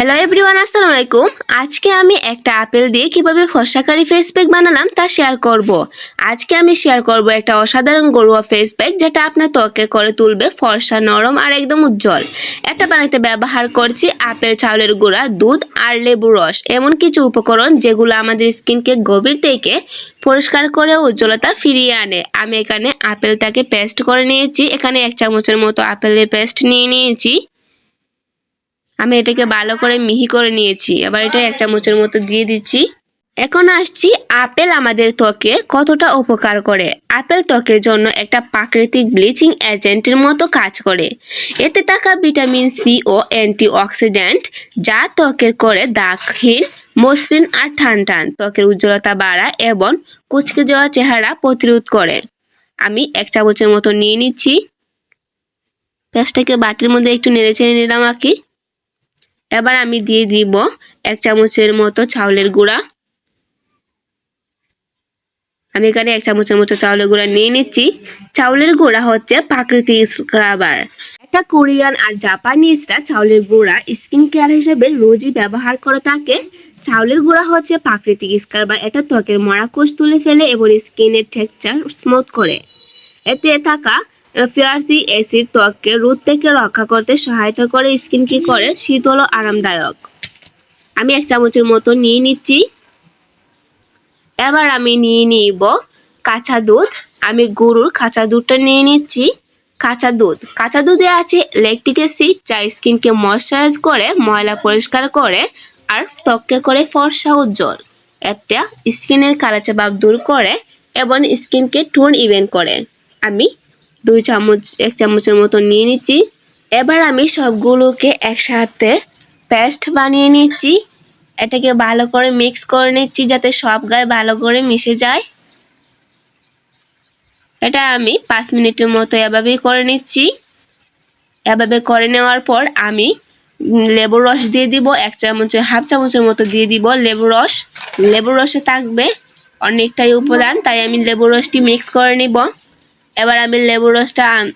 Hello everyone আসসালামু আলাইকুম আজকে আমি একটা আপেল দিয়ে কীভাবে ফর্সাকারি ফেস প্যাক বানালাম তা শেয়ার করব। আজকে আমি শেয়ার করব একটা অসাধারণ গরুয়া ফেস প্যাক যেটা আপনার ত্বকে করে তুলবে ফর্সা, নরম আর একদম উজ্জ্বল। এটা বানাতে ব্যবহার করছি আপেল, চাউলের গুঁড়া, দুধ আর লেবু রস। এমন কিছু উপকরণ যেগুলো আমাদের স্কিনকে গভীর থেকে পরিষ্কার করে উজ্জ্বলতা ফিরিয়ে আনে। আমি এখানে আপেলটাকে পেস্ট করে নিয়েছি। এখানে এক চামচের মতো আপেলের পেস্ট নিয়ে নিয়েছি। আমি এটাকে ভালো করে মিহি করে নিয়েছি। এবার এটা এক চামচের মতো দিয়ে দিচ্ছি। এখন আসছি আপেল আমাদের ত্বকে কতটা উপকার করে। আপেল ত্বকের জন্য একটা প্রাকৃতিক ব্লিচিং এজেন্টের মতো কাজ করে। এতে থাকা ভিটামিন সি ও অ্যান্টি অক্সিডেন্ট যা ত্বকের করে দাগহীন, মসৃণ আর ঠান টান ত্বকের উজ্জ্বলতা বাড়ায় এবং কুচকে যাওয়া চেহারা প্রতিরোধ করে। আমি এক চামচের মতো নিয়ে নিচ্ছি। পেঁয়াজটাকে বাটির মধ্যে একটু নেড়ে চেড়ে নিলাম আঁকি। এবার আমি দিয়ে দিব এক চামচের মতো চাউলের গুঁড়া। আমি এখানে এক চামচের মতো চাউলের গুঁড়া নিয়ে নিচ্ছি। চাউলের গুঁড়া হচ্ছে প্রাকৃতিক স্ক্রাবার একটা কোরিয়ান আর জাপানিজরা চাউলের গুঁড়া স্কিন কেয়ার হিসেবে রোজই ব্যবহার করে থাকে। চাউলের গুঁড়া হচ্ছে প্রাকৃতিক স্ক্রাবার এটা ত্বকের মরা কোষ তুলে ফেলে এবং স্কিনের টেক্সচার স্মুথ করে। এতে থাকা ফিয়ারসি অ্যাসিড ত্বককে রোদ থেকে রক্ষা করতে সহায়তা করে, স্কিন কি করে? শীতল ও আরামদায়ক। আমি এক চামচের মতো নিয়ে নিচ্ছি। এবার আমি নিয়ে নিব কাঁচা দুধ। আমি গরুর কাঁচা দুধটা নিয়ে নিচ্ছি। কাঁচা দুধ। কাঁচা দুধে আছে ল্যাকটিক অ্যাসিড যা স্কিনকে ময়শ্চারাইজ করে, ময়লা পরিষ্কার করে, আর ত্বককে করে ফর্সা উজ্জ্বল। এটা স্কিনের কালাচাবাব দূর করে এবং স্কিনকে টোন ইভেন্ট করে। আমি দুই চামচ, এক চামচের মতো নিয়ে নিচ্ছি। এবার আমি সবগুলোকে একসাথে পেস্ট বানিয়ে নিচ্ছি। এটাকে ভালো করে মিক্স করে নিচ্ছি যাতে সব গায়ে ভালো করে মিশে যায়। এটা আমি পাঁচ মিনিটের মতো এভাবেই করে নিচ্ছি। এভাবে করে নেওয়ার পর আমি লেবুর রস দিয়ে দিব, এক চামচের হাফ চামচের মতো দিয়ে দিব লেবু রস। লেবুর রসে থাকবে অনেকটাই উপাদান, তাই আমি লেবুর রসটি মিক্স করে নিব। এবার আমি লেবুর রসটা আন।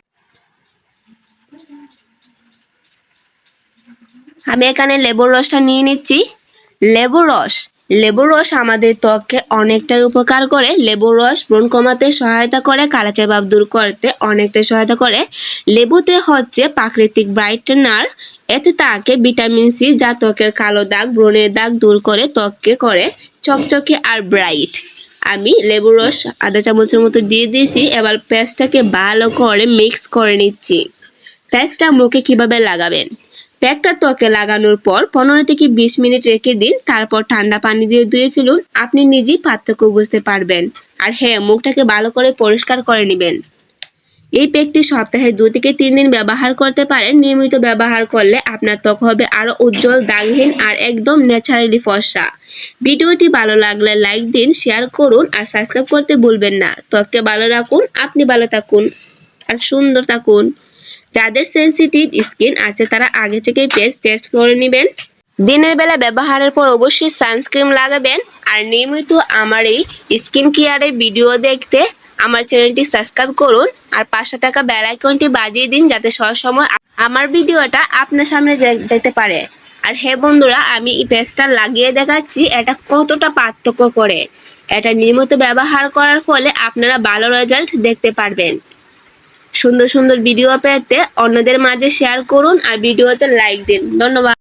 আমি এখানে লেবুর রসটা নিয়ে নিচ্ছি। লেবুর রস লেবুর রস আমাদের ত্বককে অনেকটাই উপকার করে। লেবুর রস ব্রণ কমাতে সহায়তা করে কালাচে ভাব দূর করতে অনেকটাই সহায়তা করে। লেবুতে হচ্ছে প্রাকৃতিক ব্রাইটনার। এতে তাকে ভিটামিন সি যা ত্বকের কালো দাগ, ব্রণের দাগ দূর করে, ত্বককে করে চকচকে আর ব্রাইট। আমি লেবু রস আধা চামচের মতো দিয়ে দিয়েছি। এবার পেস্টটাকে ভালো করে মিক্স করে নিচ্ছি। পেস্টটা মুখে কীভাবে লাগাবেন? প্যাকটা ত্বকে লাগানোর পর পনেরো থেকে বিশ মিনিট রেখে দিন, তারপর ঠান্ডা পানি দিয়ে ধুয়ে ফেলুন। আপনি নিজেই পার্থক্য বুঝতে পারবেন। আর হ্যাঁ মুখটাকে ভালো করে পরিষ্কার করে নেবেন। এই প্যাকটি সপ্তাহে দু থেকে তিন দিন ব্যবহার করতে পারেন। নিয়মিত ব্যবহার করলে আপনার ত্বক হবে আরও উজ্জ্বল, দাগহীন আর একদম ন্যাচারালি ফর্সা। ভিডিওটি ভালো লাগলে লাইক দিন শেয়ার করুন আর সাবস্ক্রাইব করতে ভুলবেন না। ত্বককে ভালো রাখুন, আপনি ভালো থাকুন আর সুন্দর থাকুন। যাদের সেন্সিটিভ স্কিন আছে, তারা আগে থেকেই পেস্ট টেস্ট করে নেবেন। দিনের বেলা ব্যবহারের পর অবশ্যই সানস্ক্রিন লাগাবেন। আর নিয়মিত আমার এই স্কিন কেয়ারের ভিডিও দেখতে আমার চ্যানেলটি সাবস্ক্রাইব করুন আর পাঁচশো টাকা বেল আইকনটি বাজিয়ে দিন যাতে সবসময় আমার ভিডিওটা আপনার সামনে যেতে পারে। আর হ্যাঁ বন্ধুরা, আমি এই পেস্টটা লাগিয়ে দেখাচ্ছি। এটা কতটা পার্থক্য করে? এটা নিয়মিত ব্যবহার করার ফলে আপনারা ভালো রেজাল্ট দেখতে পারবেন। সুন্দর সুন্দর ভিডিও পেতে অন্যদের মাঝে শেয়ার করুন আর ভিডিওতে লাইক দিন। ধন্যবাদ।